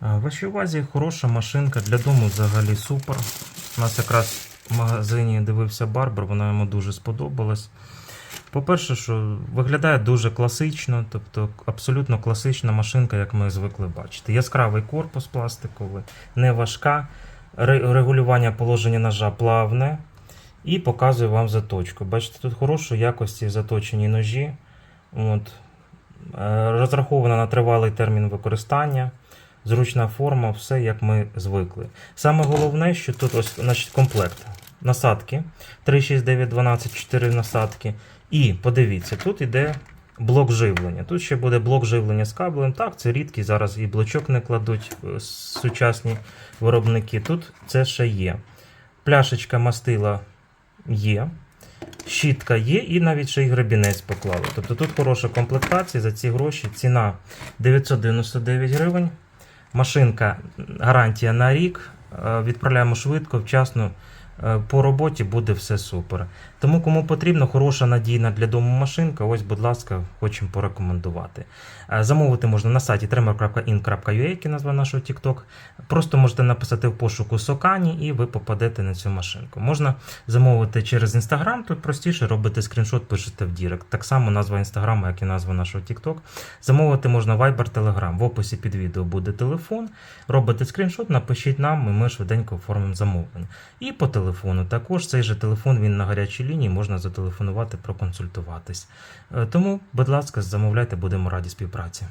Вашій увазі хороша машинка для дому взагалі супер. У нас якраз в магазині дивився Барбар, вона йому дуже сподобалась. По-перше, що виглядає дуже класично, тобто абсолютно класична машинка, як ми звикли бачити. Яскравий корпус пластиковий, не важка, регулювання положення ножа плавне і показує вам заточку. Бачите, тут хорошої якості заточені ножі. От. Е, Розрахована на тривалий термін використання, зручна форма, все як ми звикли. Саме головне, що тут ось значить, комплект. Насадки 3, 6, 9, 12, 4 насадки. І подивіться, тут іде блок живлення. Тут ще буде блок живлення з кабелем. Так, це рідкість, зараз і блочок не кладуть е, сучасні виробники. Тут це ще є. Пляшечка мастила є. Щітка є, і навіть ще й гребінець поклали. Тобто тут хороша комплектація за ці гроші. Ціна 999 гривень. Машинка гарантія на рік. Е, Відправляємо швидко, вчасно. Е, По роботі буде все супер. Тому, кому потрібно, хороша надійна для дому машинка, ось, будь ласка, хочемо порекомендувати. Е, Замовити можна на сайті tremor.in.ua, який назва нашого TikTok. Просто можете написати в пошуку Сокані, і ви попадете на цю машинку. Можна замовити через Instagram, тут простіше робите скріншот, пишете в Дірект. Так само назва Інстаграму, як і назва нашого TikTok. Замовити можна Viber, Telegram. В описі під відео буде телефон. Робите скріншот, напишіть нам, і ми швиденько оформимо замовлення. І по телефону також цей же телефон він на гарячій лінії, можна зателефонувати, проконсультуватись. Е, Тому, будь ласка, замовляйте, будемо раді співпраці.